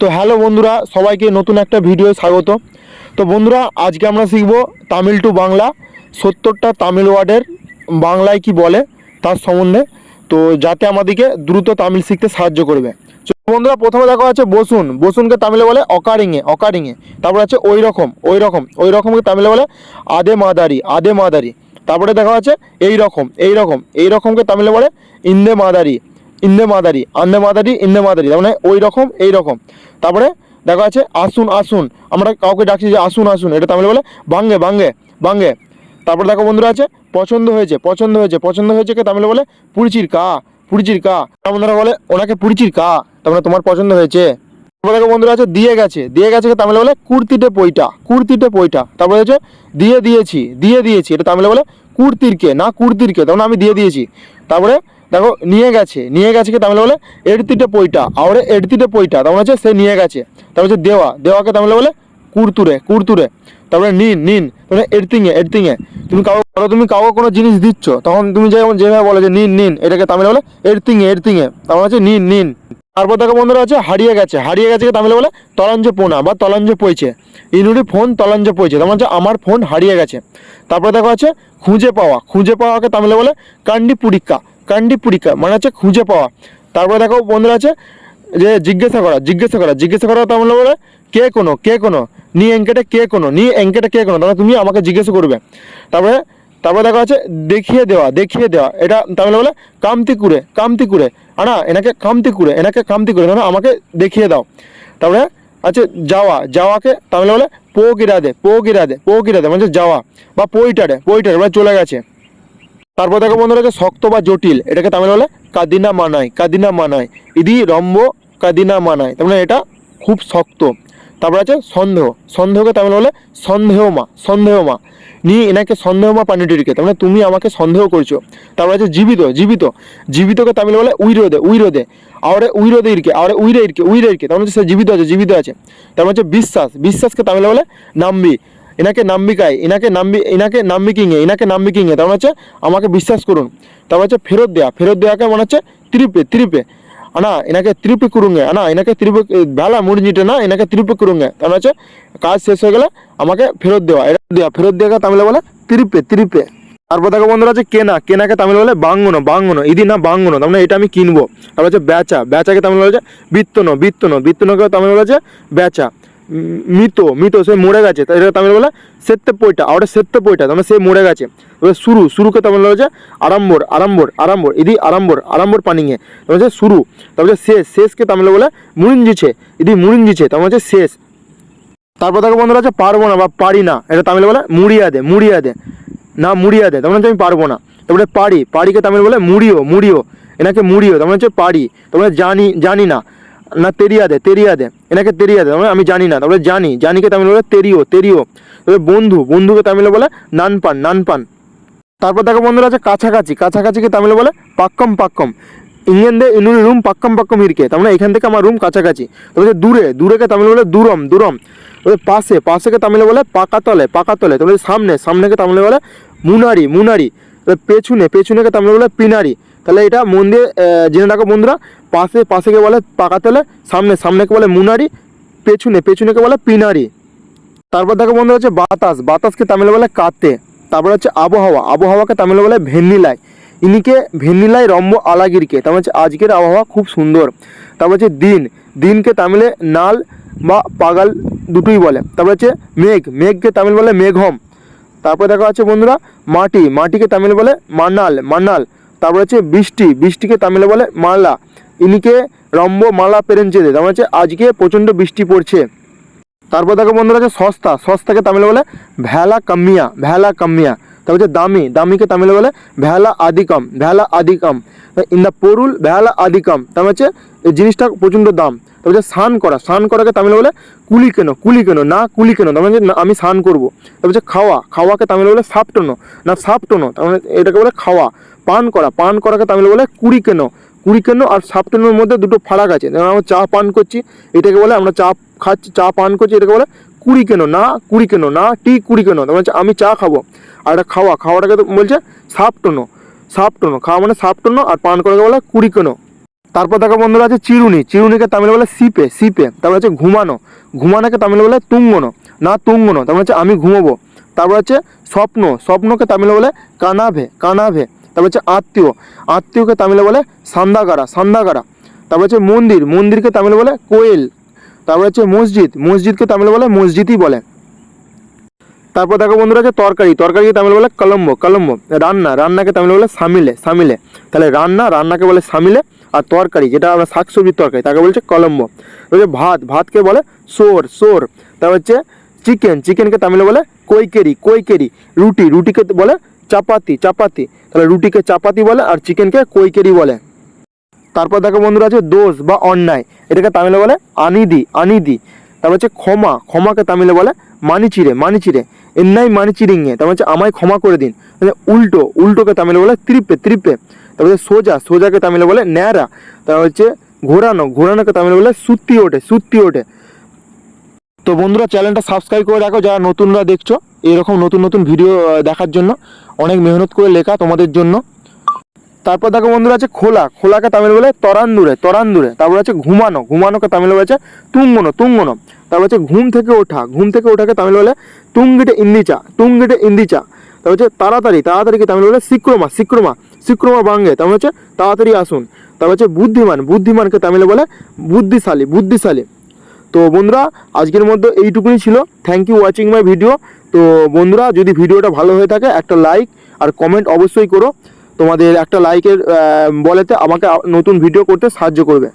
তো হ্যালো বন্ধুরা, সবাইকে নতুন একটা ভিডিও স্বাগত। তো বন্ধুরা, আজকে আমরা শিখব তামিল টু বাংলা, সত্তরটা তামিল ওয়ার্ডের বাংলায় কি বলে, তার সম্বন্ধে। তো যাতে আমাদেরকে দ্রুত তামিল শিখতে সাহায্য করবে। বন্ধুরা, প্রথমে দেখা আছে বসুন। বসুনকে তামিলে বলে অকারিংয়ে অকারিংয়ে তারপরে আছে ওই রকম ওই রকম ওই রকমকে তামিলে বলে আদে মাদারি আদে মাদারি। তারপরে দেখা আছে এই রকম এই রকম এই রকমকে তামিলে বলে ইন্দে মাদারি। ইন্দে মাদারি, আন্দে মাদারি, ইন্দে মাদারি, তার মানে ওই রকম এই রকম তারপরে দেখা আছে আসুন আসুন, আমরা কাউকে ডাকছি যে আসুন আসুন, এটা তামিলে বলে বাঙ্গে বাঙ্গে বাঙ্গে। তারপরে দেখো বন্ধুরা আছে, পছন্দ হয়েছে পছন্দ হয়েছে পছন্দ হয়েছে কে তামিলে বলে? পুরিচির কা পুরিচির কা। তার বন্ধুরা বলে ওনাকে পুরিচির কা, তার মানে তোমার পছন্দ হয়েছে। তারপরে দেখো বন্ধুরা আছে, দিয়ে গেছে দিয়ে গেছে তামিলে বলে? কুর্তিতে পইটা কুর্তিতে পইটা তারপরে হচ্ছে, দিয়ে দিয়েছি দিয়ে দিয়েছি, এটা তামিলে বলে কুর্তিরকে না কুর্তিরকে তখন আমি দিয়ে দিয়েছি। তারপরে দেখো নিয়ে গেছে নিয়ে গেছে কে তামিলে বলে এড়তিটে পইটা আওরে এড়তিটে পইটা তখন হচ্ছে সে নিয়ে গেছে তারপর হচ্ছে দেওয়া দেওয়াকে তামিলে বলে কুরতুরে কুরতুরে তারপরে নিন নিন তারপরে এড়তিংয়ে এড়তিংয়ে তুমি কাউ ধরো তুমি কাউকে কোনো জিনিস দিচ্ছ তখন তুমি যেমন যেভাবে বলো যে নিন নিন এটাকে তামিলে বলে এড়তিংয়ে এড়তিংয়ে তারপর হচ্ছে নিন নিন তারপর দেখো বন্ধুরা আছে হারিয়ে গেছে হারিয়ে গেছে কে তামিলে বলে তলাঞ্জ পোনা বা তলাঞ্জ পইছে ইনুরি ফোন তলাঞ্জ পইছে তার মানে হচ্ছে আমার ফোন হারিয়ে গেছে তারপরে দেখো আছে খুঁজে পাওয়া খুঁজে পাওয়াকে তামিলে বলে কান্ডি পুরিকা কান্ডি পুরিকা মানে হচ্ছে খুঁজে পাওয়া। তারপরে দেখো বন্ধুরা আছে, যে জিজ্ঞাসা করা জিজ্ঞাসা করা জিজ্ঞাসা করা তামিলে বলে, কে কোনো কে কোনো, নি এঙ্কেটে কে কোনো, নি এঙ্কেটে কে কোনো, তাহলে তুমি আমাকে জিজ্ঞাসা করবে। তারপরে তারপরে দেখা আছে, দেখিয়ে দেওয়া দেখিয়ে দেওয়া, এটা তামিলে বলে কামতি কুড়ে কামতি কুড়ে আনা, এনাকে কামতি কুড়ে এনাকে কামতি কুড়ে তাহলে আমাকে দেখিয়ে দাও। তারপরে, আছে যাওয়া, যাওয়াকে তামিলে বলে, পো গিরা দে পো গিরা দে পো গিরা দে মানে যাওয়া, বা পইটারে পইটারে মানে চলে গেছে। তারপর দেখো বন্ধুরা যে শক্ত বা জটিল, এটাকে তামিল বলে কাদিনা মানায় কাদিনা মানায়। ইদি রম্ব, কাদিনা মানায়। তার মানে এটা খুব শক্ত। তারপর আছে সন্দেহ। সন্দেহকে তামিল বলে সন্দেহমা সন্দেহমা। নি এনাকে সন্দেহমা পানিটিকে তার মানে তুমি আমাকে সন্দেহ করছ। তারপর আছে জীবিত জীবিত। জীবিতকে তামিল বলে উইরোদে উইরোদে আওরে উইরোদে ইরকে আওরে উইরে ইরকে উইরে ইরকে তার মানে সে জীবিত আছে জীবিত আছে। তারপর হচ্ছে বিশ্বাস। বিশ্বাসকে তামিল বলে নাম্বি। এনাকে নাম্বিকায়, এনাকে নাম্বি, এনাকে নাম্বিকিংয়ে এনাকে নাম্বিকিংয়ে, তার মানে হচ্ছে আমাকে বিশ্বাস করুন। তারপর হচ্ছে ফেরত দেওয়া ফেরত দেওয়াকে মনে হচ্ছে ত্রিপে ত্রিপে। আনা, এনাকে ত্রিপে করুঙ্গে আনা, এনাকে ত্রিপে বেলা মুড়িটা না, এনাকে ত্রিপে করুঙ্গে তার মানে হচ্ছে কাজ শেষ হয়ে গেলে আমাকে ফেরত দেওয়া এটা দেওয়া ফেরত দেওয়াকে তামিলে বলে ত্রিপে ত্রিপে। তারপর দেখো বন্ধুরা আছে কেনা, কেনাকে তামিল বলে বাঙ্গনো বাঙ্গনো, ইদি না বাঙ্গনো, তার মানে এটা আমি কিনবো। তারপর হচ্ছে বেচা, বেচাকে তামিল বলে বিত্তনো বিত্তনো বিত্তনোকে তামিল বলে বেচা। মৃত মৃত, সে মরে গেছে। এটা তামিল বলে সেত্তে পয়টা আর সেত্তে পয়টা তার মানে সে মরে গেছে। এবার শুরু, শুরুকে তামিল বলে হচ্ছে আরম্বর আরম্বর আড়ম্বর, ইদি আরম্বর আড়ম্বর পানিঙে। তার হচ্ছে শুরু তারপর হচ্ছে শেষ, শেষকে তামিল বলে মুড়িঞ্জিছে ইদি মুড়িঞ্জিছে তার মানে হচ্ছে শেষ। তারপর দেখো বন্ধুরা আছে পারব না বা পারি না এটা তামিল বলে মুড়িয়া দে মুড়িয়া দে না মুড়িয়া দে তার মানে হচ্ছে আমি পারব না তারপরে পারি, পারিকে তামিল বলে মুড়িও মুড়িও। এনাকে মুড়িও, তার মানে হচ্ছে পারি তারপরে জানি জানি না। না তেরিয়া দে তেরিয়া দে এনাকে তেরিয়া দে তার মানে আমি জানি না, তারপরে জানি, জানিকে তামিল বলে তেরিও তেরিও। তারপরে বন্ধু, বন্ধুকে তামিলে বলে নান পান নান পান তারপর দেখো বন্ধুরা আছে কাছাকাছি, কাছাকাছিকে তামিলে বলে পাক্কম পাক্কম। দে ইনুরি রুম পাক্কম পাক্কম হিরকে, তার মানে এখান থেকে আমার রুম কাছাকাছি। হচ্ছে দূরে, দূরেকে তামিল বলে দূরম দূরম। তারপরে পাশে, পাশেকে তামিলে বলে পাকাতলে পাকাতলে, তারপরে সামনে, সামনেকে তামিলে বলে মুনারি মুনারি। পেছনে, পেছনেকে তামিলে বলে পিনারি। তাহলে এটা মন দিয়ে আহ, জেনে রাখো বন্ধুরা পাশে পাশেকে বলে পাকাতলে সামনে সামনেকে বলে মুনারি পেছনে পেছনেকে বলে পিনারি। তারপর দেখো বন্ধু হচ্ছে বাতাস বাতাসকে তামিলে বলে কাতে তারপর হচ্ছে আবহাওয়া আবহাওয়াকে তামিলে বলে ভেন্নিলাই। ইনিকে ভেন্নিলাই রম্ব আলাগিরকে তার মানে হচ্ছে আজকের আবহাওয়া খুব সুন্দর। তারপর হচ্ছে দিন দিনকে তামিলে নাল বা পাগাল দুটোই বলে। তারপর হচ্ছে মেঘ মেঘকে তামিল বলে মেঘম। তারপর দেখা আছে বন্ধুরা মাটি মাটিকে তামিল বলে মানাল মানাল তারপর হচ্ছে বৃষ্টি, বৃষ্টিকে তামিলে বলে মালা। ইনিকে রম্ব মালা পেরেঞ্চে দে তার মানে হচ্ছে আজকে প্রচণ্ড বৃষ্টি পড়ছে। তারপর দেখো বন্ধুরা আছে সস্তা। সস্তাকে তামিলে বলে ভেলা কামিয়া ভেলা কামিয়া তারপর হচ্ছে দামি। দামিকে তামিলে বলে ভেলা আদিকম ভেলা আদিকম। ইন দ্য পরুল ভেলা আদিকম। তার মানে হচ্ছে এই জিনিসটা প্রচণ্ড দাম। তারপর হচ্ছে স্নান করা। স্নান করাকে তামিলে বলে কুলি কেন কুলি কেন, না কুলি কেন। তার মানে হচ্ছে আমি স্নান করব। তারপর হচ্ছে খাওয়া। খাওয়াকে তামিলে বলে সাপটনো, না সাপটনো। তার মানে এটাকে বলে খাওয়া। পান করা, পান করাকে তামিলে বলে কুড়ি কেন কুড়ি কেন আর সাপটেনের মধ্যে দুটো ফারাক আছে। যেমন আমরা চা পান করছি, এটাকে বলে আমরা চা খাচ্ছি, চা পান করছি, এটাকে বলে কুড়ি কেন না কুড়ি কেন না টি কুড়ি কেন তার মানে আমি চা খাব। আর এটা খাওয়া, খাওয়াটাকে তো বলছে সাপটনো। সাপটনো, খাওয়া মানে সাপটনো আর পান করাকে বলে কুড়ি কেন তারপর দেখো বন্ধুরা আছে চিরুনি। চিরুনিকে তামিলে বলে সিপে সিপে। তারপর হচ্ছে ঘুমানো। ঘুমানোকে তামিলে বলে তুঙ্গনো, না তুঙ্গনো। তারপর হচ্ছে আমি ঘুমোবো। তারপর হচ্ছে স্বপ্ন। স্বপ্নকে তামিলে বলে কানাভে কানাভে। তারপর হচ্ছে আত্মীয়। আত্মীয়কে তামিলে বলে সান্দাগারা সান্দাগারা। তারপর হচ্ছে মন্দির, মন্দিরকে তামিলে বলে কোয়েল। তারপর হচ্ছে মসজিদ, মসজিদকে তামিলে বলে মসজিদই বলে। তারপর দেখো বন্ধুরা আছে তরকারি, তরকারিকে তামিলে বলে কলম্বো কলম্বো। রান্না, রান্নাকে তামিলে বলে সামিলে সামিলে। তাহলে রান্না, রান্নাকে বলে সামিলে আর তরকারি, যেটা আমরা শাকসবজির তরকারি, তাকে বলছে কলম্বো। হচ্ছে ভাত, ভাতকে বলে সোর সোর। তারপর হচ্ছে চিকেন, চিকেনকে তামিলে বলে কৈকেরি কৈকেরি। রুটি, রুটিকে বলে চাপাতি চাপাতি। তাহলে রুটিকে চাপাতি বলে আর চিকেনকে কৈকেরি বলে। তারপর দেখো বন্ধুরা আছে দোষ বা অন্যায়। এটাকে তামিলে বলে আনিদি আনিদি। তারপর হচ্ছে ক্ষমা, ক্ষমাকে তামিলে বলে মানিচিরে মানিচিরে। এন্নাই মানিচিরিংয়ে তারপর হচ্ছে আমায় ক্ষমা করে দিন। উল্টো, উল্টোকে তামিলে বলে ত্রিপে ত্রিপে। তারপর সোজা, সোজাকে তামিলে বলে ন্যাড়া। তারপর হচ্ছে ঘোরানো, ঘোরানোকে তামিলে বলে সুত্তি ওঠে সুত্তি ওঠে। তো বন্ধুরা চ্যানেলটা সাবস্ক্রাইব করে রাখো। যারা নতুনরা দেখছ এরকম নতুন নতুন ভিডিও দেখার জন্য। অনেক মেহনত করে লেখা তোমাদের জন্য। তারপর দেখো বন্ধুরা আছে খোলা। খোলাকে তামিল বলে তরান্দুরে তরান্দুরে। তারপর আছে ঘুমানো। ঘুমানোকে তামিল বলেছে তুঙ্গনো তুঙ্গনো। তারপর হচ্ছে ঘুম থেকে ওঠা। ঘুম থেকে ওঠাকে তামিল বলে তুঙ্গিটে ইন্দিচা তুঙ্গিটে ইন্দিচা। তারপর হচ্ছে তাড়াতাড়ি। তাড়াতাড়িকে তামিল বলে সিক্রমা সিক্রমা সিক্রমা বাঙ্গে। তারপর হচ্ছে তাড়াতাড়ি আসুন। তারপর হচ্ছে বুদ্ধিমান। বুদ্ধিমানকে তামিলে বলে বুদ্ধিশালী বুদ্ধিশালী। তো বন্ধুরা, আজকের মধ্যে এইটুকুনি ছিল। Thank you watching my video তো বন্ধুরা, যদি ভিডিওটা ভালো হয়ে থাকে, একটা লাইক আর কমেন্ট অবশ্যই করো। তোমাদের একটা লাইকের বলেতে আমাকে নতুন ভিডিও করতে সাহায্য করবে।